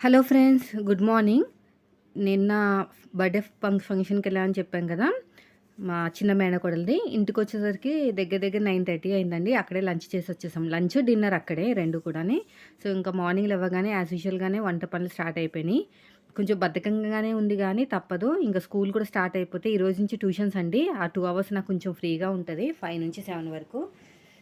Hello friends good morning. నిన్న birthday ఫంక్ ఫంక్షన్కి వెళ్ళామని చెప్పాను కదా మా చిన్న మేనకోడలిది. ఇంటికి వచ్చేసరికి దగ్గర దగ్గర నైన్ థర్టీ అయిందండి. అక్కడే లంచ్ చేసి వచ్చేసాం. లంచ్ డిన్నర్ అక్కడే రెండు కూడాని. సో ఇంకా మార్నింగ్ లేవగానే యాజ్ యూజువల్గానే వంట పనులు స్టార్ట్ అయిపోయినాయి. కొంచెం బద్ధకంగానే ఉంది కానీ తప్పదు. ఇంకా స్కూల్ కూడా స్టార్ట్ అయిపోతే ఈ రోజు నుంచి ట్యూషన్స్ అండి. ఆ టూ అవర్స్ నాకు కొంచెం ఫ్రీగా ఉంటుంది ఫైవ్ నుంచి సెవెన్ వరకు.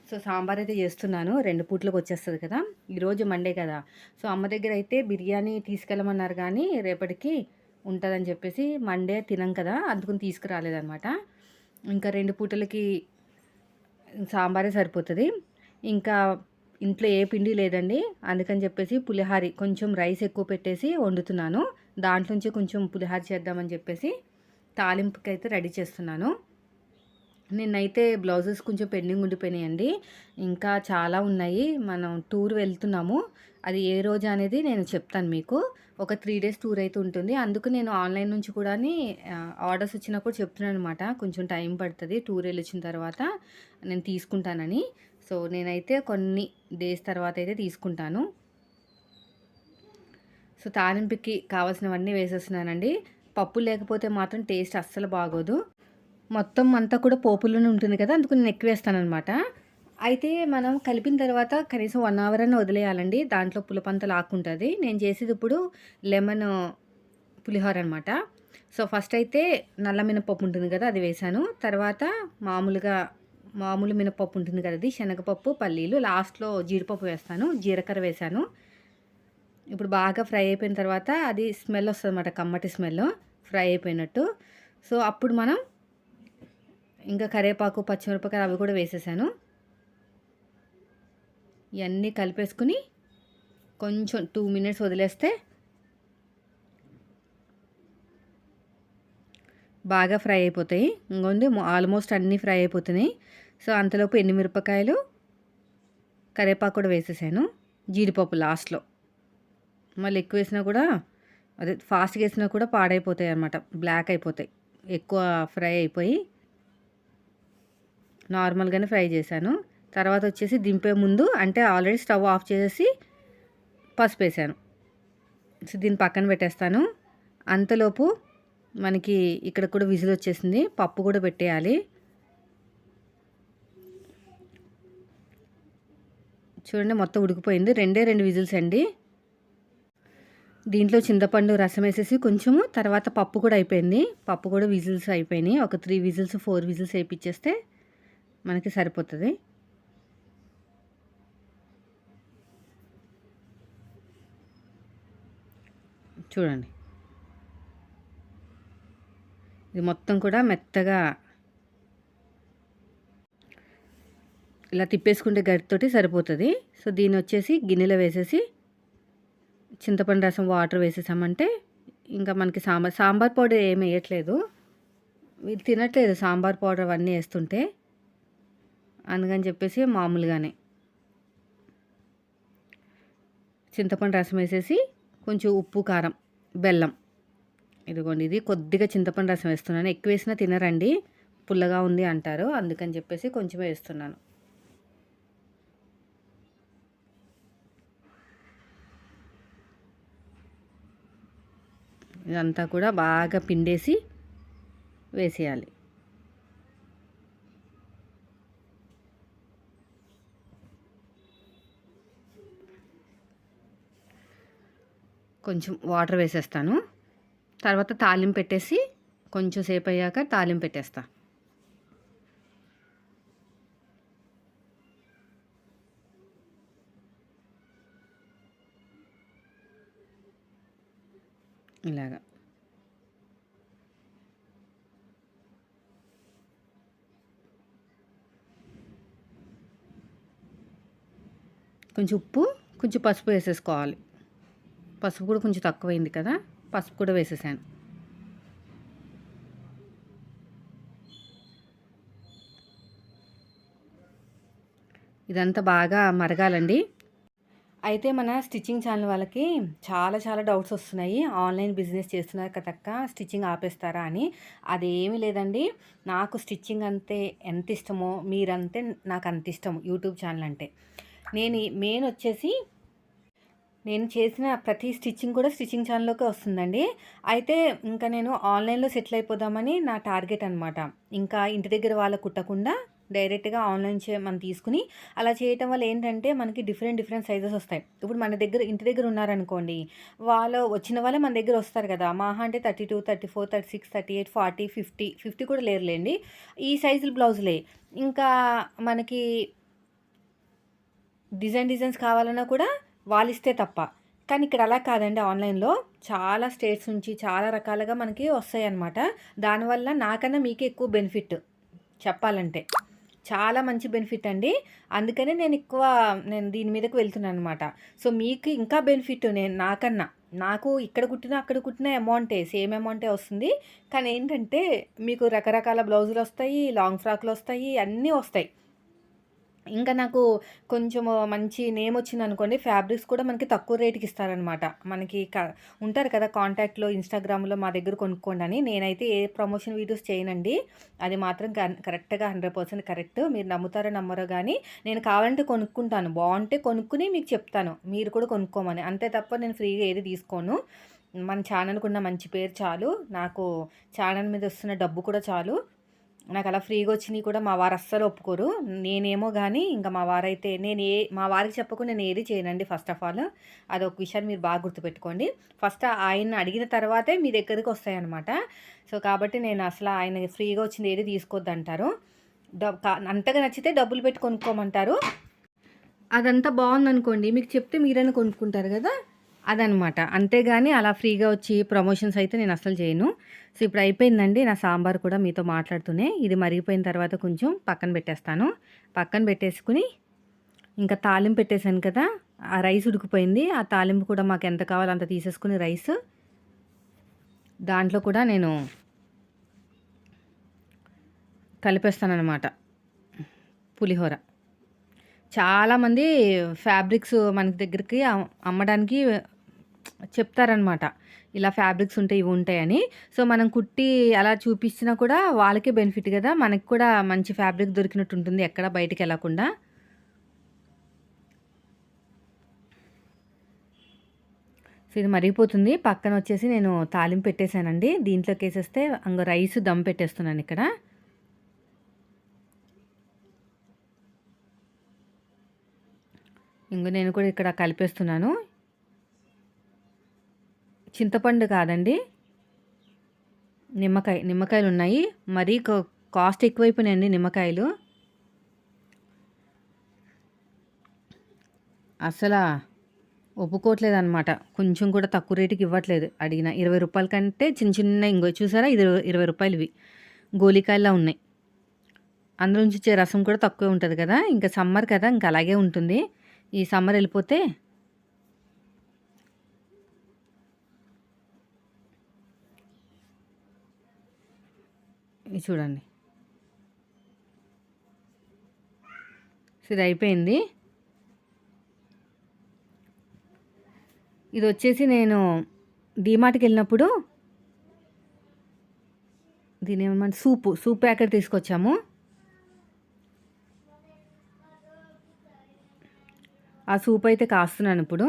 సో సాంబార్ అయితే చేస్తున్నాను. రెండు పూట్లకు వచ్చేస్తుంది కదా. ఈరోజు మండే కదా. సో అమ్మ దగ్గర అయితే బిర్యానీ తీసుకెళ్ళమన్నారు కానీ రేపటికి ఉంటుందని చెప్పేసి మండే తినం కదా. అందుకుని తీసుకురాలేదనమాట ఇంకా రెండు పూటలకి సాంబారే సరిపోతుంది. ఇంకా ఇంట్లో ఏ పిండి లేదండి. అందుకని చెప్పేసి పులిహారి కొంచెం రైస్ ఎక్కువ పెట్టేసి వండుతున్నాను. దాంట్లోంచి కొంచెం పులిహారి చేద్దామని చెప్పేసి తాలింపుకి అయితే రెడీ చేస్తున్నాను. నిన్నైతే బ్లౌజెస్ కొంచెం పెండింగ్ ఉండిపోయినాయండి. ఇంకా చాలా ఉన్నాయి. మనం టూర్ వెళ్తున్నాము. అది ఏ రోజు అనేది నేను చెప్తాను మీకు. ఒక త్రీ డేస్ టూర్ అయితే ఉంటుంది. అందుకు నేను ఆన్లైన్ నుంచి కూడా ఆర్డర్స్ వచ్చినప్పుడు కూడా చెప్తున్నాను అనమాట కొంచెం టైం పడుతుంది టూర్ వెళ్ళొచ్చిన తర్వాత నేను తీసుకుంటానని. సో నేనైతే కొన్ని డేస్ తర్వాత అయితే తీసుకుంటాను. సో తాలింపుకి కావాల్సినవన్నీ వేసేస్తున్నానండి. పప్పు లేకపోతే మాత్రం టేస్ట్ అస్సలు బాగోదు. మొత్తం అంతా కూడా పోపులోనే ఉంటుంది కదా అందుకు నేను ఎక్కువ వేస్తాను అనమాట అయితే మనం కలిపిన తర్వాత కనీసం వన్ అవర్ అని వదిలేయాలండి. దాంట్లో పులపంత లాక్కుంటుంది. నేను చేసేది ఇప్పుడు లెమన్ పులిహోర అనమాట సో ఫస్ట్ అయితే నల్ల మినపప్పు ఉంటుంది కదా అది వేసాను. తర్వాత మామూలుగా మామూలు మినపప్పు ఉంటుంది కదా అది శనగపప్పు పల్లీలు లాస్ట్లో జీడిపప్పు వేస్తాను. జీలకర్ర వేశాను ఇప్పుడు బాగా ఫ్రై అయిపోయిన తర్వాత అది స్మెల్ వస్తుంది అన్నమాట కమ్మటి స్మెల్. ఫ్రై అయిపోయినట్టు. సో అప్పుడు మనం ఇంకా కరివేపాకు పచ్చిమిరపకాయలు అవి కూడా వేసేసాను. ఇవన్నీ కలిపేసుకుని కొంచెం టూ మినిట్స్ వదిలేస్తే బాగా ఫ్రై అయిపోతాయి. ఇంకొంది ఆల్మోస్ట్ అన్నీ ఫ్రై అయిపోతున్నాయి. సో అంతలోపు ఎన్ని మిరపకాయలు కరివేపాకు కూడా వేసేసాను. జీడిపప్పు లాస్ట్లో. మళ్ళీ ఎక్కువ వేసినా కూడా అదే ఫాస్ట్గా వేసినా కూడా పాడైపోతాయి అన్నమాట. బ్లాక్ అయిపోతాయి. ఎక్కువ ఫ్రై అయిపోయి నార్మల్గానే ఫ్రై చేశాను. తర్వాత వచ్చేసి దింపే ముందు అంటే ఆల్రెడీ స్టవ్ ఆఫ్ చేసేసి పసుపు వేసాను. సో దీన్ని పక్కన పెట్టేస్తాను. అంతలోపు మనకి ఇక్కడ కూడా విజిల్ వచ్చేసింది. పప్పు కూడా పెట్టేయాలి. చూడండి మొత్తం ఉడికిపోయింది. రెండే రెండు విజిల్స్ అండి. దీంట్లో చింతపండు రసం వేసేసి కొంచెము తర్వాత పప్పు కూడా అయిపోయింది. పప్పు కూడా విజిల్స్ అయిపోయినాయి. ఒక త్రీ విజిల్స్ ఫోర్ విజిల్స్ వేయించేస్తే మనకి సరిపోతుంది. చూడండి. ఇది మొత్తం కూడా మెత్తగా ఇలా తిప్పేసుకుంటే గరిటతోటి సరిపోతుంది. సో దీన్ని వచ్చేసి గిన్నెలో వేసేసి చింతపండు రసం వాటర్ వేసేసామంటే ఇంకా మనకి సాంబార్ సాంబార్ పౌడర్ ఏమి వేయట్లేదు. వీళ్ళు తినట్లేదు సాంబార్ పౌడర్ అవన్నీ వేస్తుంటే. అందుకని చెప్పేసి మామూలుగానే చింతపండు రసం వేసేసి కొంచెం ఉప్పు కారం బెల్లం. ఇదిగోండి ఇది కొద్దిగా చింతపండు రసం వేస్తున్నాను. ఎక్కువ వేసినా తినరండి. పుల్లగా ఉంది అంటారు. అందుకని చెప్పేసి కొంచెం వేస్తున్నాను. ఇదంతా కూడా బాగా పిండేసి వేసేయాలి. కొంచెం వాటర్ వేసేస్తాను. తర్వాత తాలింపు పెట్టేసి కొంచెం సేపు అయ్యాక తాలింపు పెట్టేస్తా. ఇలాగా. కొంచెం ఉప్పు కొంచెం పసుపు వేసేసుకోవాలి. పసుపు కూడా కొంచెం తక్కువైంది కదా పసుపు కూడా వేసేసాను. ఇదంతా బాగా మరగాలండి. అయితే మన స్టిచ్చింగ్ ఛానల్ వాళ్ళకి చాలా చాలా డౌట్స్ వస్తున్నాయి. ఆన్లైన్ బిజినెస్ చేస్తున్నారు కదక్క స్టిచ్చింగ్ ఆపేస్తారా అని. అదేమీ లేదండి. నాకు స్టిచ్చింగ్ అంతే ఎంత ఇష్టమో మీరంతే నాకు అంత ఇష్టం యూట్యూబ్ ఛానల్ అంటే. నేను మెయిన్ వచ్చేసి నేను చేసిన ప్రతి స్టిచ్చింగ్ కూడా స్టిచ్చింగ్ ఛానల్లోకి వస్తుందండి. అయితే ఇంకా నేను ఆన్లైన్లో సెటిల్ అయిపోదామని నా టార్గెట్ అనమాట ఇంకా ఇంటి దగ్గర వాళ్ళ కుట్టకుండా డైరెక్ట్గా ఆన్లైన్ చే మనం తీసుకుని అలా చేయటం వల్ల ఏంటంటే మనకి డిఫరెంట్ డిఫరెంట్ సైజెస్ వస్తాయి. ఇప్పుడు మన దగ్గర ఇంటి దగ్గర ఉన్నారనుకోండి వాళ్ళు వచ్చిన వాళ్ళే మన దగ్గర వస్తారు కదా. మాహా అంటే thirty two thirty four thirty six thirty eight forty fifty fifty కూడా లేరులేండి. ఈ సైజులు బ్లౌజులే. ఇంకా మనకి డిజైన్ డిజైన్స్ కావాలన్నా కూడా వాళ్ళిస్తే తప్ప. కానీ ఇక్కడ అలా కాదండి. ఆన్లైన్లో చాలా స్టేట్స్ నుంచి చాలా రకాలుగా మనకి వస్తాయి అన్నమాట దానివల్ల నాకన్నా మీకే ఎక్కువ బెనిఫిట్ చెప్పాలంటే. చాలా మంచి బెనిఫిట్ అండి. అందుకనే నేను ఎక్కువ నేను దీని మీదకి వెళ్తున్నాను అనమాట సో మీకు ఇంకా బెనిఫిట్ నేను నాకన్నా. నాకు ఇక్కడ కుట్టినా అక్కడ కుట్టిన అమౌంటే సేమ్ అమౌంటే వస్తుంది. కానీ ఏంటంటే మీకు రకరకాల బ్లౌజులు వస్తాయి లాంగ్ ఫ్రాక్లు వస్తాయి అన్నీ వస్తాయి. ఇంకా నాకు కొంచెం మంచి నేమ్ వచ్చింది అనుకోండి ఫ్యాబ్రిక్స్ కూడా మనకి తక్కువ రేటుకి ఇస్తారనమాట మనకి క ఉంటారు కదా కాంటాక్ట్లో ఇన్స్టాగ్రామ్లో మా దగ్గర కొనుక్కోండి అని. నేనైతే ఏ ప్రమోషన్ వీడియోస్ చేయనండి. అది మాత్రం కరెక్ట్గా హండ్రెడ్ పర్సెంట్ కరెక్ట్ మీరు నమ్ముతారో నమ్మరో కానీ నేను కావాలంటే కొనుక్కుంటాను. బాగుంటే కొనుక్కుని మీకు చెప్తాను. మీరు కూడా కొనుక్కోమని. అంతే తప్ప నేను ఫ్రీగా ఏది తీసుకోను. మన ఛానల్కి ఉన్న మంచి పేరు చాలు. నాకు ఛానల్ మీద వస్తున్న డబ్బు కూడా చాలు. నాకు అలా ఫ్రీగా వచ్చినాయి కూడా మా వారు అస్సలు ఒప్పుకోరు. నేనేమో కానీ ఇంకా మా వారైతే నేను ఏ మా వారికి చెప్పకుండా నేను ఏది చేయనండి ఫస్ట్ ఆఫ్ ఆల్. అది ఒక విషయాన్ని మీరు బాగా గుర్తుపెట్టుకోండి. ఫస్ట్ ఆయన అడిగిన తర్వాతే మీ దగ్గరికి వస్తాయన్నమాట. సో కాబట్టి నేను అసలు ఆయన ఫ్రీగా వచ్చింది ఏది తీసుకోవద్దు అంటారు అంతగా నచ్చితే డబ్బులు పెట్టి కొనుక్కోమంటారు. అదంతా బాగుందనుకోండి. మీకు చెప్తే మీరైనా కొనుక్కుంటారు కదా? అదనమాట. అంతేగాని అలా ఫ్రీగా వచ్చి ప్రమోషన్స్ అయితే నేను అసలు చేయను. సో ఇప్పుడు అయిపోయిందండి. నా సాంబార్ కూడా మీతో మాట్లాడుతూనే. ఇది మరిగిపోయిన తర్వాత కొంచెం పక్కన పెట్టేస్తాను. పక్కన పెట్టేసుకుని ఇంకా తాలింపు పెట్టేశాను కదా. ఆ రైస్ ఉడికిపోయింది. ఆ తాలింపు కూడా మాకు ఎంత కావాలో అంత తీసేసుకుని రైస్. దాంట్లో కూడా నేను కలిపేస్తానమాట పులిహోర. చాలామంది ఫ్యాబ్రిక్స్ మనకి దగ్గరికి అమ్మడానికి చెప్తారనమాట ఇలా ఫ్యాబ్రిక్స్ ఉంటాయి ఇవి ఉంటాయని. సో మనం కుట్టి అలా చూపించినా కూడా వాళ్ళకే బెనిఫిట్ కదా. మనకి కూడా మంచి ఫ్యాబ్రిక్ దొరికినట్టు ఉంటుంది ఎక్కడ బయటికి వెళ్ళకుండా. సో ఇది మరిగిపోతుంది. పక్కన వచ్చేసి నేను తాలింపు పెట్టేశానండి. దీంట్లోకి వేసేస్తే అంగ రైస్ దమ్ పెట్టేస్తున్నాను ఇక్కడ. ఇంక నేను కూడా ఇక్కడ కలిపేస్తున్నాను. చింతపండు కాదండి. నిమ్మకాయ నిమ్మకాయలు ఉన్నాయి మరీ కాస్ట్ ఎక్కువైపోయినాయండి నిమ్మకాయలు. అసలు ఒప్పుకోవట్లేదు అనమాట కొంచెం కూడా తక్కువ రేటుకి ఇవ్వట్లేదు. అడిగిన ఇరవై రూపాయల కంటే చిన్న చిన్న ఇంకో చూసారా? ఇది ఇరవై రూపాయలు ఇవి. గోలికాయలా ఉన్నాయి. అందులో నుంచి రసం కూడా తక్కువే ఉంటుంది కదా? ఇంకా సమ్మర్ కదా? ఇంకా అలాగే ఉంటుంది. ఈ సమ్మర్ వెళ్ళిపోతే ఇది చూడండి. ఇది అయిపోయింది ఇది వచ్చేసి నేను డీమార్ట్కి వెళ్ళినప్పుడు దీని ఏమంటే సూపు సూప్ ప్యాకెట్ తీసుకొచ్చాము. ఆ సూప్ అయితే కాస్తున్నాను ఇప్పుడు.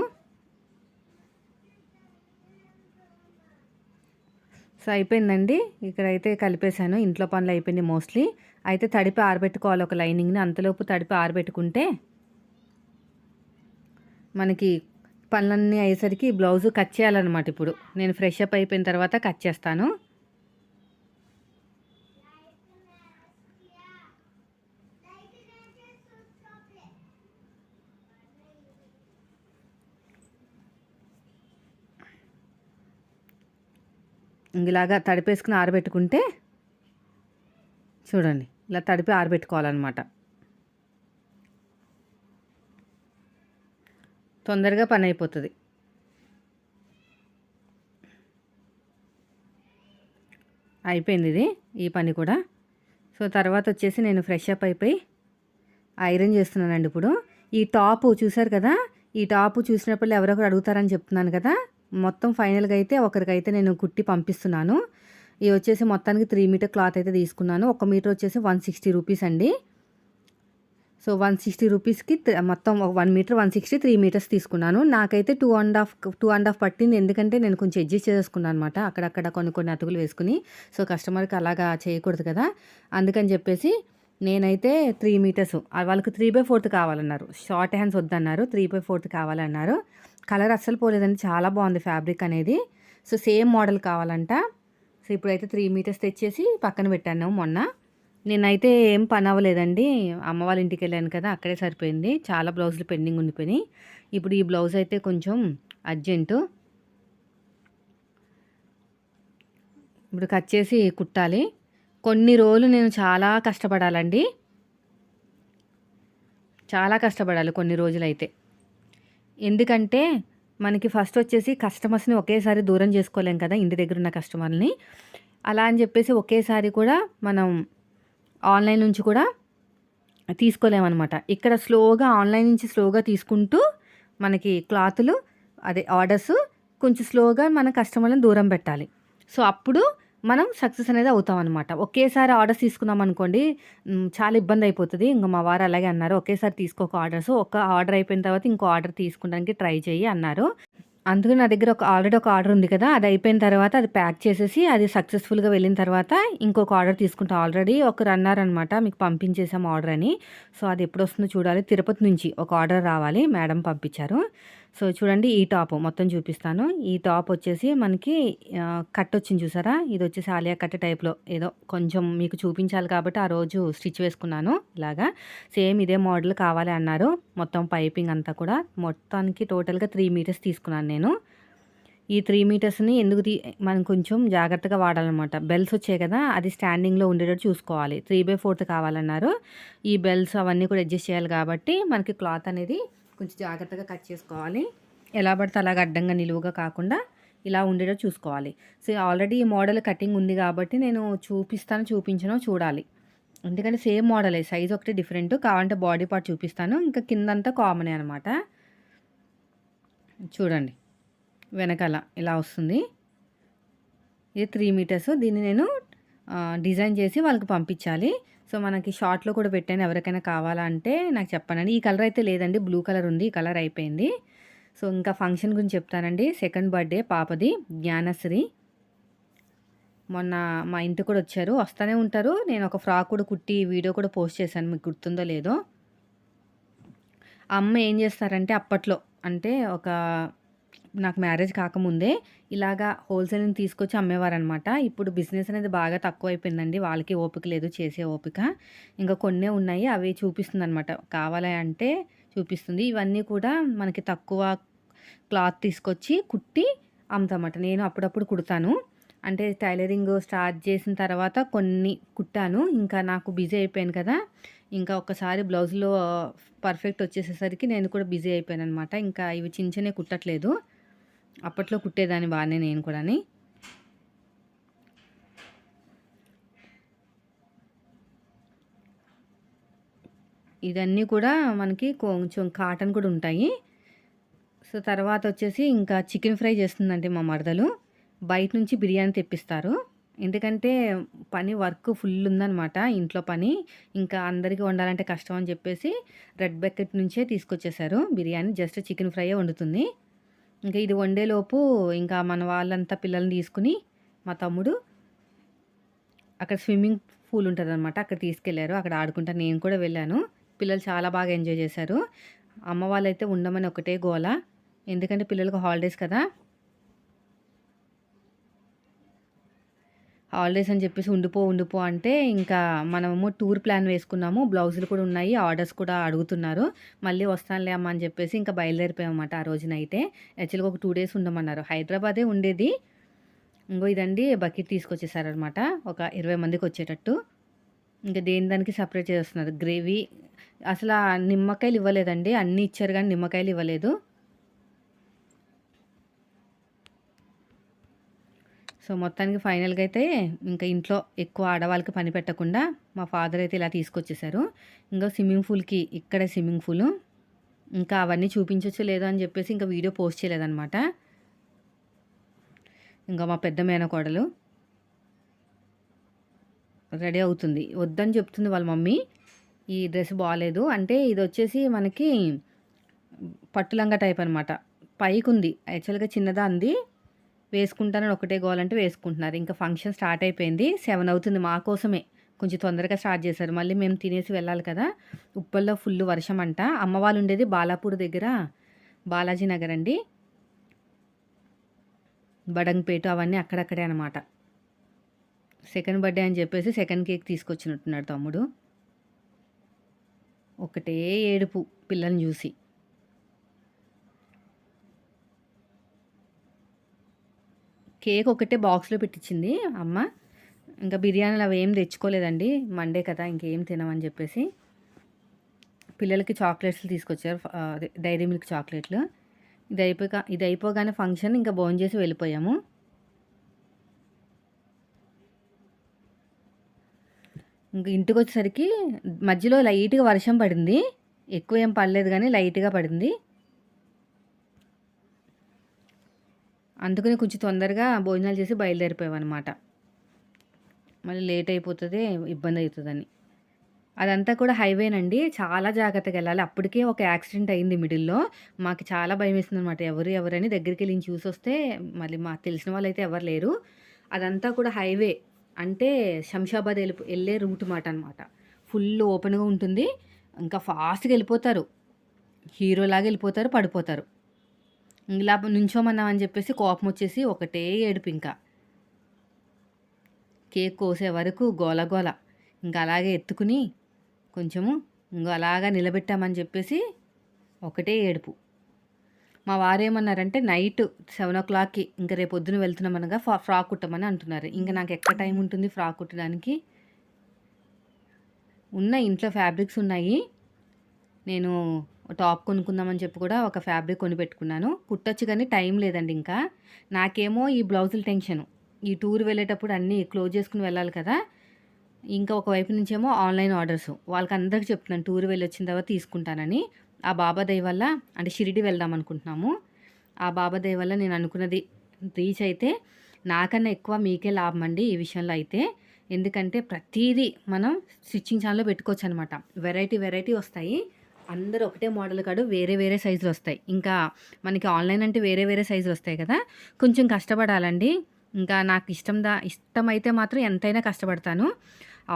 సో అయిపోయిందండి. ఇక్కడైతే కలిపేశాను. ఇంట్లో పనులు అయిపోయింది మోస్ట్లీ. అయితే తడిపి ఆరబెట్టుకోవాలి ఒక లైనింగ్ని. అంతలోపు తడిపి ఆరబెట్టుకుంటే మనకి పనులన్నీ అయ్యేసరికి బ్లౌజు కట్ చేయాలన్నమాట ఇప్పుడు. నేను ఫ్రెష్ అప్ అయిపోయిన తర్వాత కట్ చేస్తాను. ఇలాగా తడిపేసుకుని ఆరబెట్టుకుంటే చూడండి ఇలా తడిపి ఆరబెట్టుకోవాలన్నమాట. తొందరగా పని అయిపోతుంది అయిపోయింది ఇది ఈ పని కూడా. సో తర్వాత వచ్చేసి నేను ఫ్రెష్ అప్ అయిపోయి ఐరన్ చేస్తున్నానండి ఇప్పుడు. ఈ టాపు చూసారు కదా ఈ టాప్ చూసినప్పుడు ఎవరొకరు అడుగుతారని చెప్తున్నాను కదా మొత్తం ఫైనల్గా అయితే ఒకరికైతే నేను కుట్టి పంపిస్తున్నాను. ఇవి వచ్చేసి మొత్తానికి త్రీ మీటర్ క్లాత్ అయితే తీసుకున్నాను. ఒక మీటర్ వచ్చేసి వన్ సిక్స్టీ రూపీస్ అండి. సో వన్ సిక్స్టీ రూపీస్కి మొత్తం one metre one sixty three metres తీసుకున్నాను. నాకైతే two and half two and half పట్టింది. ఎందుకంటే నేను కొంచెం అడ్జస్ట్ చేసుకున్నాను అనమాట అక్కడక్కడ కొన్ని కొన్ని అతుకులు వేసుకుని. సో కస్టమర్కి అలాగా చేయకూడదు కదా. అందుకని చెప్పేసి నేనైతే త్రీ మీటర్స్ వాళ్ళకి త్రీ బై ఫోర్త్ కావాలన్నారు. షార్ట్ హ్యాండ్స్ వద్దన్నారు. త్రీ బై ఫోర్త్ కావాలన్నారు. కలర్ అస్సలు పోలేదండి. చాలా బాగుంది ఫ్యాబ్రిక్ అనేది. సో సేమ్ మోడల్ కావాలంట. సో ఇప్పుడైతే త్రీ మీటర్స్ తెచ్చేసి పక్కన పెట్టాను మొన్న. నేనైతే ఏం పని అవ్వలేదండి. అమ్మ వాళ్ళ ఇంటికి వెళ్ళాను కదా అక్కడే సరిపోయింది. చాలా బ్లౌజులు పెండింగ్ ఉండిపోయినాయి. ఇప్పుడు ఈ బ్లౌజ్ అయితే కొంచెం అర్జెంటు. ఇప్పుడు కట్ చేసి కుట్టాలి. కొన్ని రోజులు నేను చాలా కష్టపడాలండి. చాలా కష్టపడాలి కొన్ని రోజులైతే. ఎందుకంటే మనకి ఫస్ట్ వచ్చేసి కస్టమర్స్ని ఒకేసారి దూరం చేసుకోలేం కదా ఇంటి దగ్గర ఉన్న కస్టమర్ని అలా అని చెప్పేసి ఒకేసారి కూడా మనం ఆన్లైన్ నుంచి కూడా తీసుకోలేమన్నమాట ఇక్కడ స్లోగా ఆన్లైన్ నుంచి స్లోగా తీసుకుంటూ మనకి క్లాతులు అదే ఆర్డర్స్ కొంచెం స్లోగా మన కస్టమర్లను దూరం పెట్టాలి. సో అప్పుడు మనం సక్సెస్ అనేది అవుతాం అనమాట ఒకేసారి ఆర్డర్స్ తీసుకున్నాం అనుకోండి చాలా ఇబ్బంది అయిపోతుంది. ఇంకా మా వారు అలాగే అన్నారు ఒకేసారి తీసుకోక ఆర్డర్స్. ఒక ఆర్డర్ అయిపోయిన తర్వాత ఇంకో ఆర్డర్ తీసుకోవడానికి ట్రై చేయి అన్నారు. అందుకు నా దగ్గర ఒక ఆల్రెడీ ఒక ఆర్డర్ ఉంది కదా అది అయిపోయిన తర్వాత అది ప్యాక్ చేసేసి అది సక్సెస్ఫుల్గా వెళ్ళిన తర్వాత ఇంకొక ఆర్డర్ తీసుకుంటాం. ఆల్రెడీ ఒకరు అన్నారనమాట మీకు పంపించేసాం ఆర్డర్ అని. సో అది ఎప్పుడు వస్తుందో చూడాలి. తిరుపతి నుంచి ఒక ఆర్డర్ రావాలి మేడం పంపించారు. సో చూడండి ఈ టాప్ మొత్తం చూపిస్తాను. ఈ టాప్ వచ్చేసి మనకి కట్ వచ్చింది చూసారా? ఇది వచ్చేసి ఆలియా కట్ టైప్లో. ఏదో కొంచెం మీకు చూపించాలి కాబట్టి ఆ రోజు స్టిచ్ వేసుకున్నాను ఇలాగా. సేమ్ ఇదే మోడల్ కావాలి అన్నారు. మొత్తం పైపింగ్ అంతా కూడా. మొత్తానికి టోటల్గా త్రీ మీటర్స్ తీసుకున్నాను నేను. ఈ త్రీ మీటర్స్ని ఎందుకు తీ మనం కొంచెం జాగ్రత్తగా వాడాలన్నమాట. బెల్స్ వచ్చాయి కదా అది స్టాండింగ్లో ఉండేటట్టు చూసుకోవాలి. త్రీ బై ఫోర్త్ కావాలన్నారు. ఈ బెల్స్ అవన్నీ కూడా అడ్జస్ట్ చేయాలి కాబట్టి మనకి క్లాత్ అనేది కొంచెం జాగ్రత్తగా కట్ చేసుకోవాలి. ఎలా పడితే అలాగ అడ్డంగా నిలువుగా కాకుండా ఇలా ఉండేటో చూసుకోవాలి. సో ఆల్రెడీ ఈ మోడల్ కటింగ్ ఉంది కాబట్టి నేను చూపిస్తాను చూపించను చూడాలి. ఎందుకంటే సేమ్ మోడలే సైజ్ ఒకటి డిఫరెంట్. కావాలంటే బాడీ పార్ట్ చూపిస్తాను. ఇంకా కిందంతా కామనే అనమాట చూడండి వెనకాల ఇలా వస్తుంది. ఇది త్రీ మీటర్స్. దీన్ని నేను డిజైన్ చేసి వాళ్ళకి పంపించాలి. సో మనకి షార్ట్లో కూడా పెట్టాను. ఎవరికైనా కావాలా అంటే నాకు చెప్పానండి. ఈ కలర్ అయితే లేదండి. బ్లూ కలర్ ఉంది. ఈ కలర్ అయిపోయింది. సో ఇంకా ఫంక్షన్ గురించి చెప్తానండి. సెకండ్ బర్త్డే పాపది జ్ఞానశ్రీ. మొన్న మా ఇంటి కూడా వచ్చారు. వస్తూనే ఉంటారు. నేను ఒక ఫ్రాక్ కూడా కుట్టి వీడియో కూడా పోస్ట్ చేశాను. మీకు గుర్తుందో లేదో. అమ్మ ఏం చేస్తారంటే అప్పట్లో అంటే ఒక నాకు మ్యారేజ్ కాకముందే ఇలాగా హోల్సేల్ని తీసుకొచ్చి అమ్మేవారనమాట. ఇప్పుడు బిజినెస్ అనేది బాగా తక్కువ అయిపోయిందండి వాళ్ళకి ఓపిక లేదు చేసే ఓపిక. ఇంకా కొన్నే ఉన్నాయి అవి చూపిస్తుంది అనమాట కావాలి అంటే చూపిస్తుంది. ఇవన్నీ కూడా మనకి తక్కువ క్లాత్ తీసుకొచ్చి కుట్టి అమ్ముతామట. నేను అప్పుడప్పుడు కుడతాను. అంటే టైలరింగ్ స్టార్ట్ చేసిన తర్వాత కొన్ని కుట్టాను. ఇంకా నాకు బిజీ అయిపోయాను కదా. ఇంకా ఒక్కసారి బ్లౌజ్లో పర్ఫెక్ట్ వచ్చేసేసరికి నేను కూడా బిజీ అయిపోయాను అనమాట ఇంకా ఇవి చిన్న చిన్న కుట్టట్లేదు. అప్పట్లో కుట్టేదాన్ని బాగానే నేను కూడాని. ఇదన్నీ కూడా మనకి కొంచెం కాటన్ కూడా ఉంటాయి. సో తర్వాత వచ్చేసి ఇంకా చికెన్ ఫ్రై చేస్తుందంటే మా మరదలు. బయట నుంచి బిర్యానీ తెప్పిస్తారు. ఎందుకంటే పని వర్క్ ఫుల్ ఉందన్నమాట ఇంట్లో పని. ఇంకా అందరికీ వండాలంటే కష్టం అని చెప్పేసి రెడ్ బకెట్ నుంచే తీసుకొచ్చేసారు బిర్యానీ జస్ట్ చికెన్ ఫ్రైయే వండుతుంది. ఇంకా ఇది వండేలోపు ఇంకా మన వాళ్ళంతా పిల్లల్ని తీసుకుని మా తమ్ముడు అక్కడ స్విమ్మింగ్ పూల్ ఉంటుంది అనమాట అక్కడ తీసుకెళ్ళారు. అక్కడ ఆడుకుంటా నేను కూడా వెళ్ళాను. పిల్లలు చాలా బాగా ఎంజాయ్ చేశారు. అమ్మ వాళ్ళైతే ఉండమని ఒకటే గోల. ఎందుకంటే పిల్లలకు హాలిడేస్ కదా. హాలిడేస్ అని చెప్పేసి ఉండిపో ఉండిపో అంటే ఇంకా మనము టూర్ ప్లాన్ వేసుకున్నాము. బ్లౌజులు కూడా ఉన్నాయి. ఆర్డర్స్ కూడా అడుగుతున్నారు. మళ్ళీ వస్తానులే అమ్మ అని చెప్పేసి ఇంకా బయలుదేరిపోయామన్నమాట ఆ రోజున అయితే యాక్చువల్గా ఒక టూ డేస్ ఉండమన్నారు. హైదరాబాదే ఉండేది. ఇంకో ఇదండి బకెట్ తీసుకొచ్చేసారనమాట ఒక ఇరవై మందికి వచ్చేటట్టు. ఇంకా దేని దానికి సపరేట్ చేస్తున్నారు? గ్రేవీ. అసలు నిమ్మకాయలు ఇవ్వలేదండి. అన్నీ ఇచ్చారు కానీ నిమ్మకాయలు ఇవ్వలేదు. సో మొత్తానికి ఫైనల్గా అయితే ఇంకా ఇంట్లో ఎక్కువ ఆడవాళ్ళకి పని పెట్టకుండా మా ఫాదర్ అయితే ఇలా తీసుకొచ్చేసారు. ఇంకా స్విమ్మింగ్ పూల్కి ఇక్కడే స్విమ్మింగ్ పూల్. ఇంకా అవన్నీ చూపించవచ్చు లేదో అని చెప్పేసి ఇంకా వీడియో పోస్ట్ చేయలేదన్నమాట. ఇంకా మా పెద్ద మేనకోడలు. రెడీ అవుతుంది. వద్దని చెప్తుంది వాళ్ళ మమ్మీ. ఈ డ్రెస్ బాగాలేదు అంటే ఇది వచ్చేసి మనకి పట్టులంగా టైప్ అనమాట పైకి ఉంది యాక్చువల్గా చిన్నదా అంది. వేసుకుంటానని ఒకటే గోలంటే వేసుకుంటున్నారు. ఇంకా ఫంక్షన్ స్టార్ట్ అయిపోయింది. సెవెన్ అవుతుంది మా కోసమే. కొంచెం తొందరగా స్టార్ట్ చేశారు. మళ్ళీ మేము తినేసి వెళ్ళాలి కదా. ఉప్పల్లో ఫుల్ వర్షం అంట. అమ్మ వాళ్ళు ఉండేది బాలాపూర్ దగ్గర. బాలాజీ నగర్ అండి. బడంగపేట అవన్నీ అక్కడక్కడే అనమాట సెకండ్ బర్త్డే అని చెప్పేసి సెకండ్ కేక్ తీసుకొచ్చినట్టున్నాడు తమ్ముడు. ఒకటే ఏడుపు పిల్లల్ని చూసి. కేక్ ఒకటే బాక్స్లో పెట్టించింది అమ్మ. ఇంకా బిర్యానీలు అవి ఏం తెచ్చుకోలేదండి. మండే కదా ఇంకేం తినమని చెప్పేసి. పిల్లలకి చాక్లెట్స్లు తీసుకొచ్చారు. డైరీ మిల్క్ చాక్లెట్లు. ఇది అయిపోయి ఇది అయిపోగానే ఫంక్షన్ ఇంకా భోజనం చేసి వెళ్ళిపోయాము. ఇంక ఇంటికి వచ్చేసరికి మధ్యలో లైట్గా వర్షం పడింది. ఎక్కువ ఏం పడలేదు కానీ లైట్గా పడింది. అందుకని కొంచెం తొందరగా భోజనాలు చేసి బయలుదేరిపోయామన్నమాట. మళ్ళీ లేట్ అయిపోతుంది ఇబ్బంది అవుతుందని. అదంతా కూడా హైవేనండి. చాలా జాగ్రత్తగా వెళ్ళాలి. అప్పటికే ఒక యాక్సిడెంట్ అయింది మిడిల్లో. మాకు చాలా భయం వేస్తుంది అనమాట ఎవరు ఎవరని దగ్గరికి వెళ్ళి చూసి వస్తే మళ్ళీ మాకు తెలిసిన వాళ్ళు అయితే ఎవరు లేరు. అదంతా కూడా హైవే అంటే శంషాబాద్ వెళ్ళి వెళ్ళే రూట్ మాట అనమాట ఫుల్ ఓపెన్గా ఉంటుంది. ఇంకా ఫాస్ట్గా వెళ్ళిపోతారు. హీరోలాగా వెళ్ళిపోతారు పడిపోతారు. ఇలా నుంచోమన్నామని చెప్పేసి కోపం వచ్చేసి ఒకటే ఏడుపు ఇంకా. కేక్ కోసే వరకు గోల గోల. ఇంకా అలాగే ఎత్తుకుని కొంచెము ఇంకో అలాగా నిలబెట్టామని చెప్పేసి ఒకటే ఏడుపు. మా వారేమన్నారంటే నైట్ సెవెన్ ఓ క్లాక్కి ఇంకా రేపు పొద్దున వెళ్తున్నామనగా ఫ్రా ఫ్రాక్ కుట్టమని అంటున్నారు. ఇంకా నాకు ఎక్కడ టైం ఉంటుంది ఫ్రాక్ కుట్టడానికి? ఉన్న ఇంట్లో ఫ్యాబ్రిక్స్ ఉన్నాయి. నేను టాప్ కొనుక్కుందామని చెప్పి కూడా ఒక ఫ్యాబ్రిక్ కొనిపెట్టుకున్నాను. కుట్టొచ్చు కానీ టైం లేదండి ఇంకా. నాకేమో ఈ బ్లౌజుల టెన్షన్. ఈ టూర్ వెళ్ళేటప్పుడు అన్నీ క్లోజ్ చేసుకుని వెళ్ళాలి కదా. ఇంకా ఒకవైపు నుంచేమో ఆన్లైన్ ఆర్డర్స్. వాళ్ళకి అందరికి చెప్తున్నాను టూర్ వెళ్ళి వచ్చిన తర్వాత తీసుకుంటానని. ఆ బాబా దయ వల్ల అంటే షిరిడి వెళ్దాం అనుకుంటున్నాము. ఆ బాబా దయ వల్ల నేను అనుకున్నది రీచ్ అయితే నాకన్నా ఎక్కువ మీకే లాభం అండి ఈ విషయంలో అయితే. ఎందుకంటే ప్రతిదీ మనం స్టిచ్చింగ్ ఛానల్లో పెట్టుకోవచ్చు అనమాట వెరైటీ వెరైటీ వస్తాయి. అందరు ఒకటే మోడల్ కాదు వేరే వేరే సైజులు వస్తాయి. ఇంకా మనకి ఆన్లైన్ అంటే వేరే వేరే సైజులు వస్తాయి కదా. కొంచెం కష్టపడాలండి. ఇంకా నాకు ఇష్టం దా ఇష్టమైతే మాత్రం ఎంతైనా కష్టపడతాను.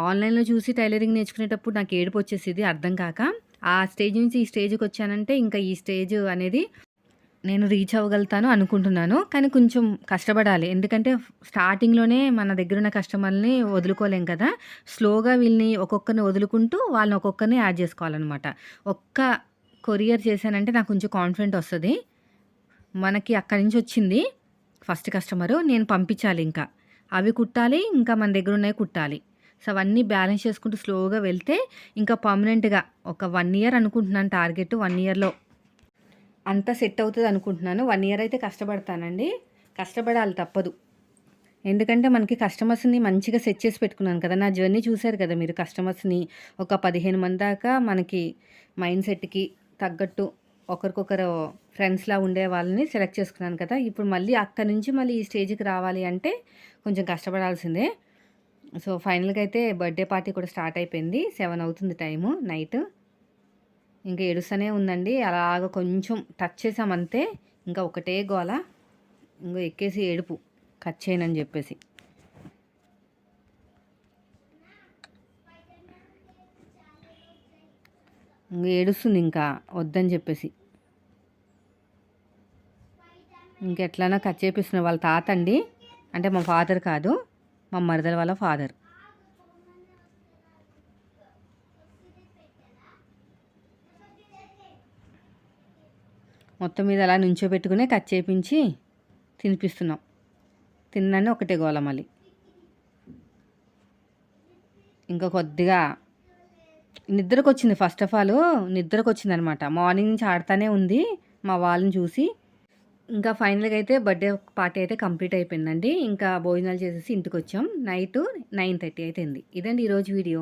ఆన్లైన్లో చూసి టైలరింగ్ నేర్చుకునేటప్పుడు నాకు ఏడుపు వచ్చేసేది అర్థం కాక. ఆ స్టేజ్ నుంచి ఈ స్టేజ్కి వచ్చానంటే ఇంకా ఈ స్టేజ్ అనేది నేను రీచ్ అవ్వగలుగుతాను అనుకుంటున్నాను. కానీ కొంచెం కష్టపడాలి. ఎందుకంటే స్టార్టింగ్లోనే మన దగ్గర ఉన్న కస్టమర్ని వదులుకోలేం కదా. స్లోగా వీళ్ళని ఒక్కొక్కరిని వదులుకుంటూ వాళ్ళని ఒక్కొక్కరిని యాడ్ చేసుకోవాలన్నమాట. ఒక్క కొరియర్ చేశానంటే నాకు కొంచెం కాన్ఫిడెంట్ వస్తుంది. మనకి అక్కడి నుంచి వచ్చింది ఫస్ట్ కస్టమరు నేను పంపించాలి ఇంకా. అవి కుట్టాలి ఇంకా మన దగ్గర ఉన్నాయి కుట్టాలి. సో అవన్నీ బ్యాలెన్స్ చేసుకుంటూ స్లోగా వెళ్తే ఇంకా పర్మనెంట్గా ఒక వన్ ఇయర్ అనుకుంటున్నాను టార్గెట్ వన్ ఇయర్లో అంతా సెట్ అవుతుంది అనుకుంటున్నాను. వన్ ఇయర్ అయితే కష్టపడతానండి. కష్టపడాలి తప్పదు. ఎందుకంటే మనకి కస్టమర్స్ని మంచిగా సెట్ చేసి పెట్టుకున్నాను కదా. నా జర్నీ చూశారు కదా మీరు కస్టమర్స్ని ఒక పదిహేను మంది దాకా మనకి మైండ్ సెట్కి తగ్గట్టు ఒకరికొకరు ఫ్రెండ్స్లా ఉండే వాళ్ళని సెలెక్ట్ చేసుకున్నాను కదా. ఇప్పుడు మళ్ళీ అక్కడి నుంచి మళ్ళీ ఈ స్టేజ్కి రావాలి అంటే కొంచెం కష్టపడాల్సిందే. సో ఫైనల్గా అయితే బర్త్డే పార్టీ కూడా స్టార్ట్ అయిపోయింది. సెవెన్ అవుతుంది టైము నైట్ ఇంకా ఏడుస్తూనే ఉందండి. అలాగ కొంచెం టచ్ చేసామంతే ఇంకా ఒకటే గోల ఇంకో ఎక్కేసి ఏడుపు. కట్ చేయనని చెప్పేసి. ఇంక ఏడుస్తుంది ఇంకా వద్దని చెప్పేసి. ఇంకెట్లైనా కట్ చేపిస్తున్న వాళ్ళ తాత అండి. అంటే మా ఫాదర్ కాదు మా మరదల వాళ్ళ ఫాదర్ మొత్తం మీద అలా నుంచోబెట్టుకునే కట్ చేపించి తినిపిస్తున్నాం. తిన్నాను ఒకటే గోల మళ్ళీ. ఇంకా కొద్దిగా నిద్రకు వచ్చింది ఫస్ట్ ఆఫ్ ఆల్ నిద్రకు వచ్చింది అనమాట మార్నింగ్ నుంచి ఆడుతూనే ఉంది మా వాళ్ళని చూసి. ఇంకా ఫైనల్గా అయితే బర్త్డే పార్టీ అయితే కంప్లీట్ అయిపోయిందండి. ఇంకా భోజనాలు చేసేసి ఇంటికి వచ్చాం నైట్ నైన్ థర్టీ అయితే ఇదండి ఈరోజు వీడియో